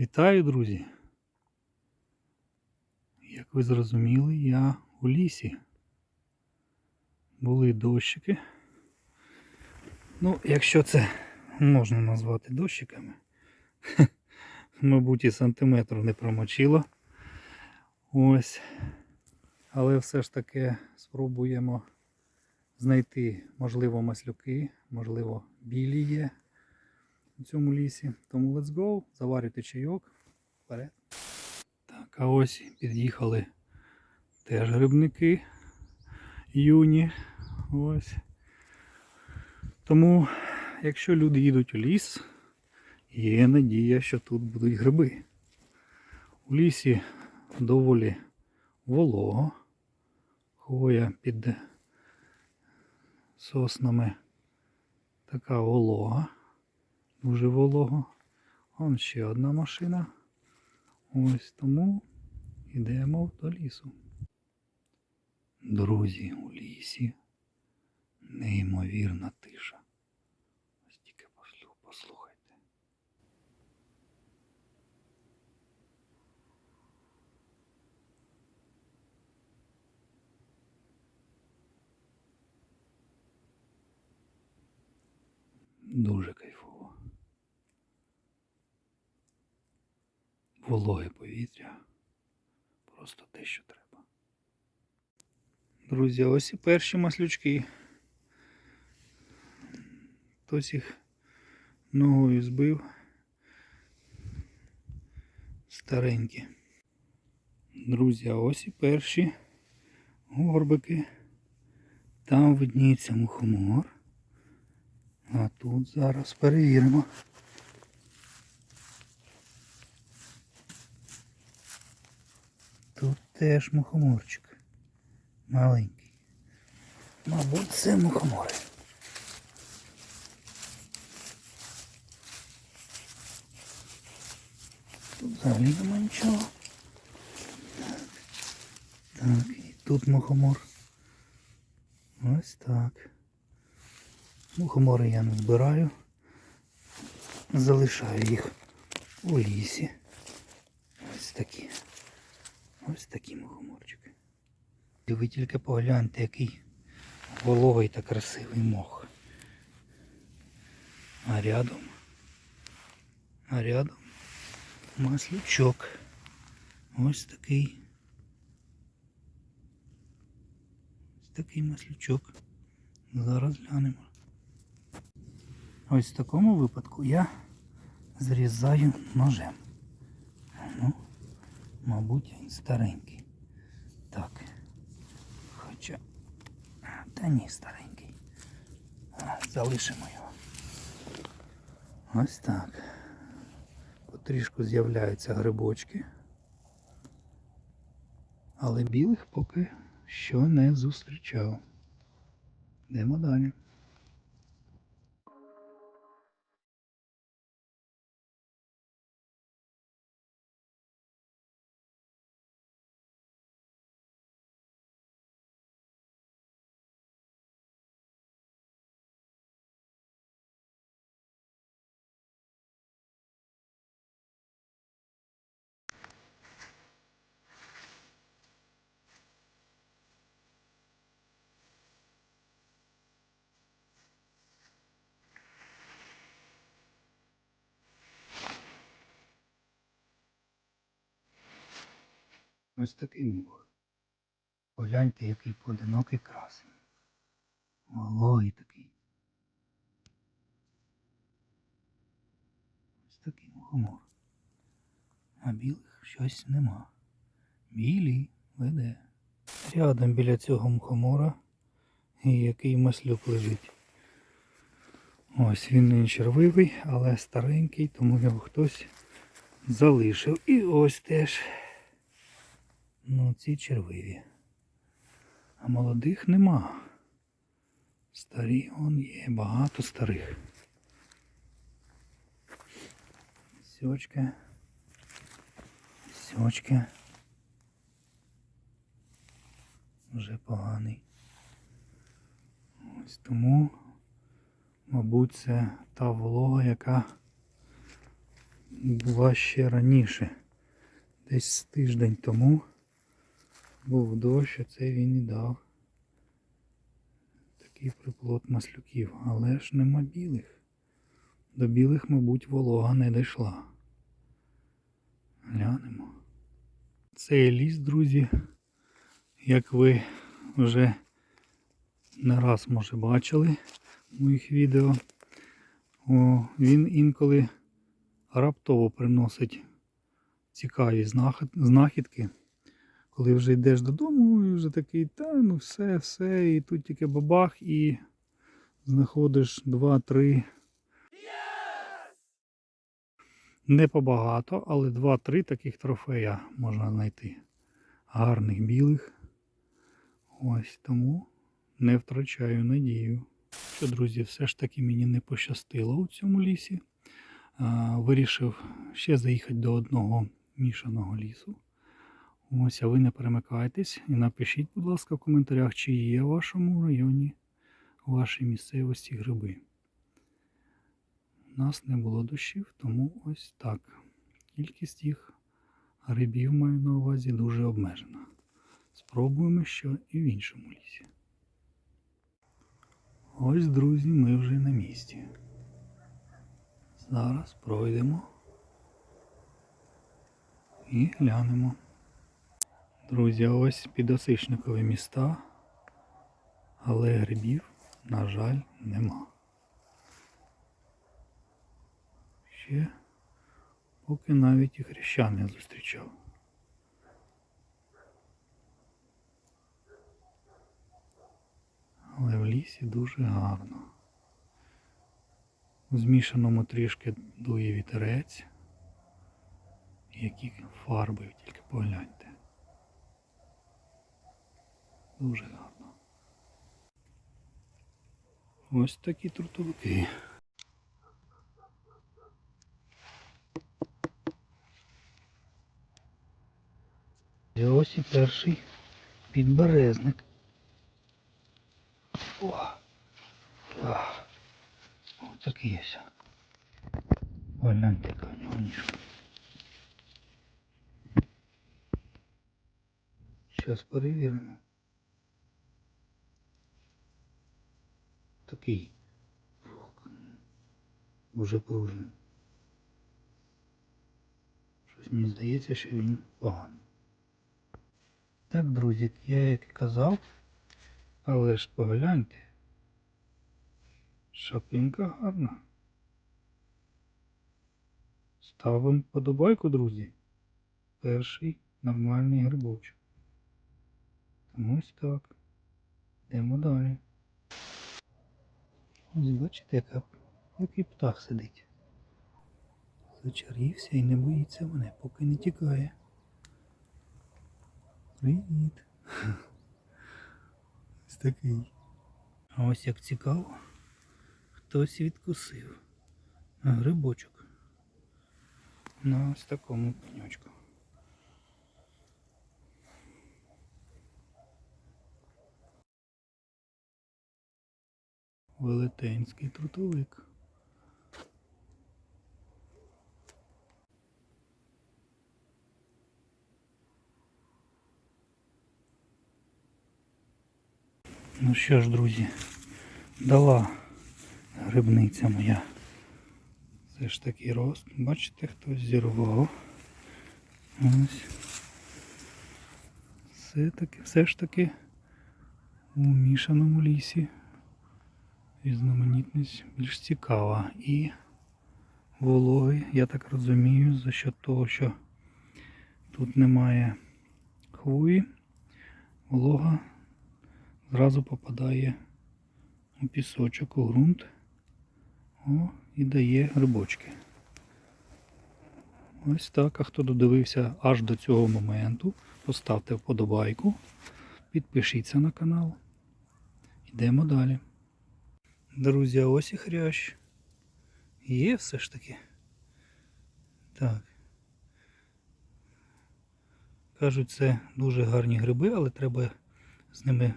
Вітаю, друзі! Як ви зрозуміли, я у лісі. Були дощики. Ну, якщо це можна назвати дощиками, мабуть, і сантиметру не промочило. Ось. Але все ж таки спробуємо знайти, можливо, маслюки, можливо, білі є у цьому лісі. Тому let's go, заварюйте чайок. Вперед. Так, а ось під'їхали теж грибники юні. Ось. Тому, якщо люди їдуть у ліс, є надія, що тут будуть гриби. У лісі доволі волого. Хвоя під соснами така волога. Дуже волого. Вон ще одна машина. Ось тому йдемо до лісу. Друзі, у лісі неймовірна тиша. Ось тільки послу- послухайте. Дуже Вологе повітря. Просто те, що треба. Друзі, ось і перші маслючки. Хтось їх ногою збив. Старенькі. Друзі, ось і перші горбики. Там видніється мухомор. А тут зараз перевіримо. Тут теж мухоморчик. Маленький. Мабуть, це мухомори. Тут взагалі нема нічого. Так. І тут мухомор. Ось так. Мухомори я не збираю. Залишаю їх у лісі. Ось такі. Ось такі мухоморчики. Ви тільки погляньте, який вологий та красивий мох. А рядом. А рядом маслючок. Ось такий. Ось такий маслючок. Зараз глянемо. Ось в такому випадку я зрізаю ножем. Мабуть, він старенький. Так. Хоча. Та ні, старенький. Залишимо його. Ось так. Потрішку з'являються грибочки. Але білих поки що не зустрічав. Йдемо далі. Ось такий мух. Погляньте, який поодинокий красень. Вологий такий. Ось такий мухомор. А білих щось нема. Білий веде. Рядом біля цього мухомора який маслюк лежить. Ось він не червивий, але старенький, тому його хтось залишив. І ось теж. Ну, ці червиві. А молодих нема. Старі он є, багато старих. Сьочка. Сьочка. Вже поганий. Ось тому, мабуть, це та волога, яка була ще раніше. Десь тиждень тому був дощ, а це він і дав. Такий приплод маслюків, але ж нема білих. До білих, мабуть, волога не дійшла. Глянемо. Цей ліс, друзі, як ви вже не раз може бачили в моїх відео, о, він інколи раптово приносить цікаві знахідки. Коли вже йдеш додому, і вже такий, та ну все, все, і тут тільки бабах, і знаходиш два-три. Не побагато, але два-три таких трофея можна знайти. Гарних білих. Ось тому не втрачаю надію. Що, друзі, все ж таки мені не пощастило у цьому лісі. Вирішив ще заїхати до одного мішаного лісу. Ось, а ви не перемикайтесь і напишіть, будь ласка, в коментарях, чи є в вашому районі, в вашій місцевості гриби. У нас не було дощів, тому ось так. Кількість їх грибів маю на увазі дуже обмежена. Спробуємо що і в іншому лісі. Ось, друзі, ми вже на місці. Зараз пройдемо і глянемо. Друзі, ось підосичникові міста, але грибів, на жаль, нема. Ще поки навіть і хрещан не зустрічав. Але в лісі дуже гарно. У змішаному трішки дує вітерець. Які фарби, тільки погляньте. Дуже гарно. Ось такі трутовики. І ось і перший підберезник. О! О! Ось такий ось. Погляньте, яка нього ніжка. Зараз перевіримо. Такий. Уже пружний. Щось мені здається, що він поганий. Так, друзі, я як і казав, але ж погляньте. Шапинка гарна. Ставимо подобайку, друзі. Перший нормальний грибочок. Тому ось так. Йдемо далі. Ось бачите, яка, який птах сидить. Зачарився і не боїться мене, поки не тікає. Привіт. Ось такий. А ось як цікаво, хтось відкусив грибочок на ось такому пеньочку. Велетенський трутовик. Ну що ж, друзі, дала грибниця моя. Це ж такий рост. Бачите, хтось зірвав. Ось. Все таки, все ж таки у мішаному лісі різноманітність більш цікава. І вологи, я так розумію, за що того, що тут немає хвої, волога зразу попадає у пісочок, у ґрунт. О, і дає грибочки. Ось так. А хто додивився аж до цього моменту, поставте вподобайку, підпишіться на канал. Йдемо далі. Друзі, ось і хрящ. Є все ж таки. Так. Кажуть, це дуже гарні гриби, але треба з ними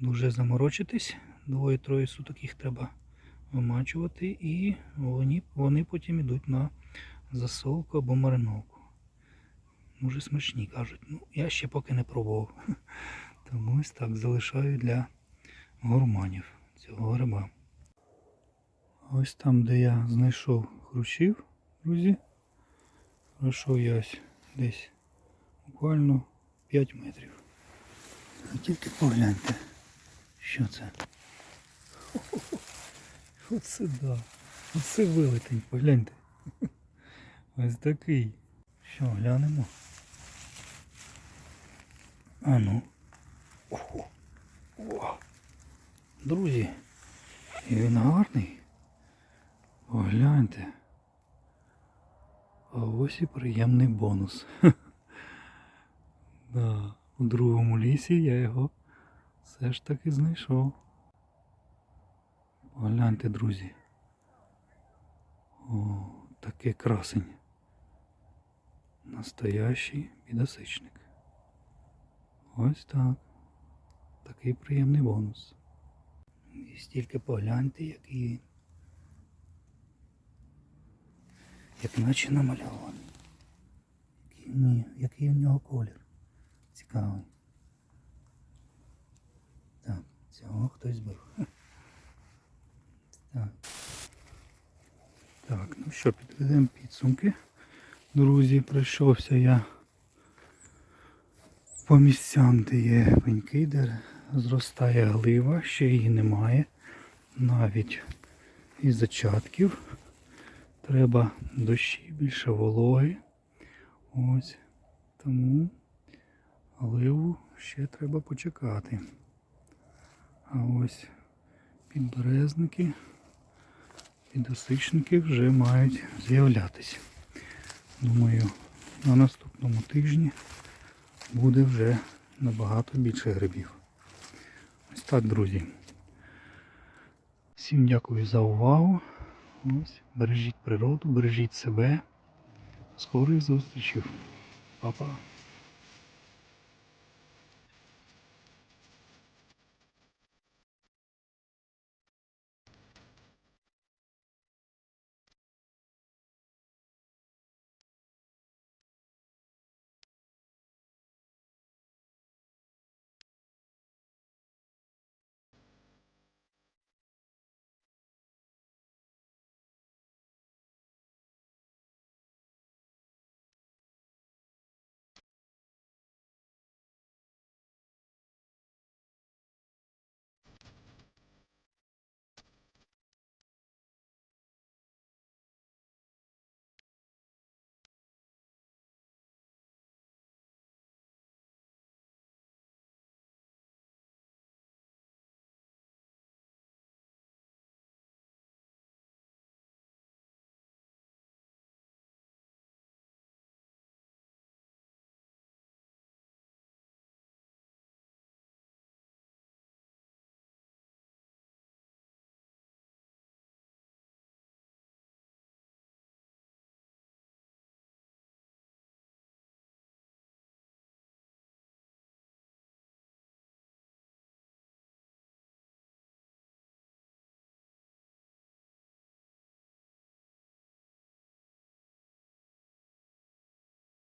дуже заморочитись. Двоє-троє суток їх треба вимачувати і вони, вони потім йдуть на засолку або мариновку. Дуже смачні кажуть. Ну, я ще поки не пробував. Тому ось так залишаю для гурманів цього гриба. Ось там, де я знайшов хрущів, друзі. Пройшов я ось десь буквально 5 метрів. Ви тільки погляньте, що це. Оце да. Оце велетень, погляньте. Ось такий. Що, глянемо? А ну. Ого. О. Друзі. І він гарний. Погляньте. А ось і приємний бонус. да, у другому лісі я його все ж таки знайшов. Погляньте, друзі. О, такий красень. Настоящий підосичник. Ось так. Такий приємний бонус. Стільки погляньте, який. Як наче намальований. Який, ні, який у нього колір. Цікавий. Так, цього хтось збив. Так. Так, ну що, підведемо підсумки. Друзі, пройшовся я по місцям, де є пеньки, де зростає глива, ще її немає. Навіть із зачатків. Треба дощі, більше вологи. Ось. Тому гливу ще треба почекати. А ось підберезники, підосичники вже мають з'являтися. Думаю, на наступному тижні буде вже набагато більше грибів. Так, друзі. Всім дякую за увагу. Ось, бережіть природу, бережіть себе. Скорих зустрічей. Па-па.